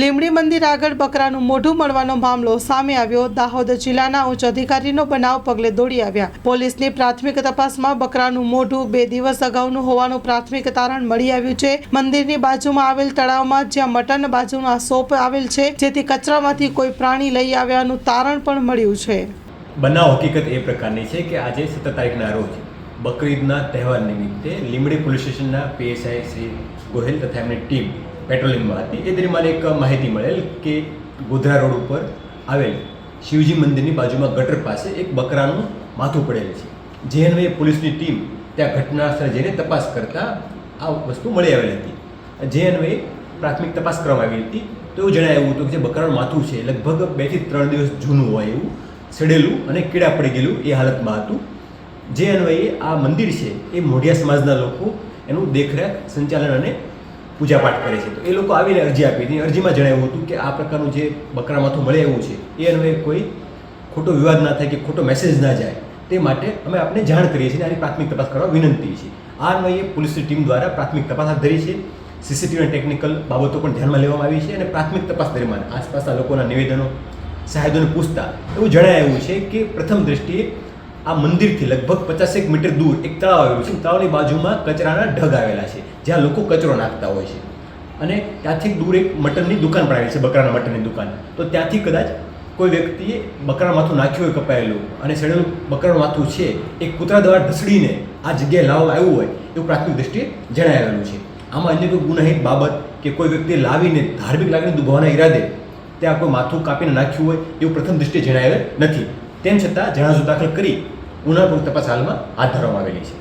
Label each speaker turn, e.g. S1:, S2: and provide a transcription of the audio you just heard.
S1: લીમડી મંદિર આગળ બકરાનું મોઢું મળવાનો મામલો સામે આવ્યો. દાહોદ જિલ્લાના ઉચ્ચ અધિકારીનો બનાવ પગલે દોડી આવ્યા. પોલીસની પ્રાથમિક તપાસમાં બકરાનું મોઢું બે દિવસ અગાઉનું હોવાનું પ્રાથમિક તારણ મળી આવ્યું છે. મંદિરની બાજુમાં આવેલ તળાવમાં જ્યાં મટન બાજુના સોપ આવેલ છે, જેથી કચરામાંથી કોઈ પ્રાણી લઈ આવ્યાનું તારણ પણ મળ્યું છે.
S2: બનાવ હકીકત એ પ્રકારની છે કે આજે સત્તર તારીખના રોજ બકરીદના તહેવાર નિમિત્તે લીમડી પોલીસ સ્ટેશનના પીએસઆઈ શ્રી ગોહિલ તથા એમની ટીમ પેટ્રોલિંગમાં હતી. એ દરમિયાન એક માહિતી મળેલ કે ગોધરા રોડ ઉપર આવેલ શિવજી મંદિરની બાજુમાં ગટર પાસે એક બકરાનું માથું પડેલ છે. જે અન્વયે પોલીસની ટીમ ત્યાં ઘટના સ્થળે જઈને તપાસ કરતા આ વસ્તુ મળી આવેલી હતી. જે અન્વયે પ્રાથમિક તપાસ કરવામાં આવી હતી. તો એવું જણાવ્યું હતું કે જે બકરાનું માથું છે લગભગ બેથી ત્રણ દિવસ જૂનું હોય એવું સડેલું અને કીડા પડી ગયેલું એ હાલતમાં હતું. જે અન્વયે આ મંદિર છે એ મોઢિયા સમાજના લોકો એનું દેખરેખ, સંચાલન અને પૂજાપાઠ કરે છે. તો એ લોકો આવીને અરજી આપી હતી. અરજીમાં જણાવ્યું હતું કે આ પ્રકારનું જે બકરા માથું મળે એવું છે, એ અન્વયે કોઈ ખોટો વિવાદ ના થાય કે ખોટો મેસેજ ના જાય. તે માટે અમે આપને જાણ કરીએ છીએ અને આની પ્રાથમિક તપાસ કરવા વિનંતી છે. આ અન્વયે પોલીસની ટીમ દ્વારા પ્રાથમિક તપાસ હાથ ધરી છે. સીસીટીવી ટેકનિકલ બાબતો પણ ધ્યાનમાં લેવામાં આવી છે અને પ્રાથમિક તપાસ દરમિયાન આસપાસના લોકોના નિવેદનો સાહેબોને પૂછતા એવું જણાવ્યું છે કે પ્રથમ દ્રષ્ટિએ આ મંદિરથી લગભગ પચાસેક મીટર દૂર એક તળાવ આવેલું છે. તળાવની બાજુમાં કચરાના ઢગ આવેલા છે, જ્યાં લોકો કચરો નાખતા હોય છે. અને ત્યાંથી દૂર એક મટનની દુકાન પણ આવેલી છે, બકરાના મટનની દુકાન. તો ત્યાંથી કદાચ કોઈ વ્યક્તિએ બકરાનું માથું નાખ્યું હોય કપાયેલું અને સડેલું બકરાનું માથું છે એ કૂતરા દ્વારા ઢસડીને આ જગ્યાએ લાવવામાં આવ્યું હોય, એવું પ્રાથમિક દ્રષ્ટિએ જણાવેલું છે. આમાં અન્ય કોઈ ગુનાહિત બાબત કે કોઈ વ્યક્તિએ લાવીને ધાર્મિક લાગણી દુભાવવાના ઈરાદે ત્યાં કોઈ માથું કાપીને નાખ્યું હોય, એવું પ્રથમ દ્રષ્ટિએ જણાવેલ નથી. તેમ છતાં જણાજો દાખલ કરી ઉનાપૂર્વક તપાસ હાલમાં હાથ ધરવામાં આવેલી છે.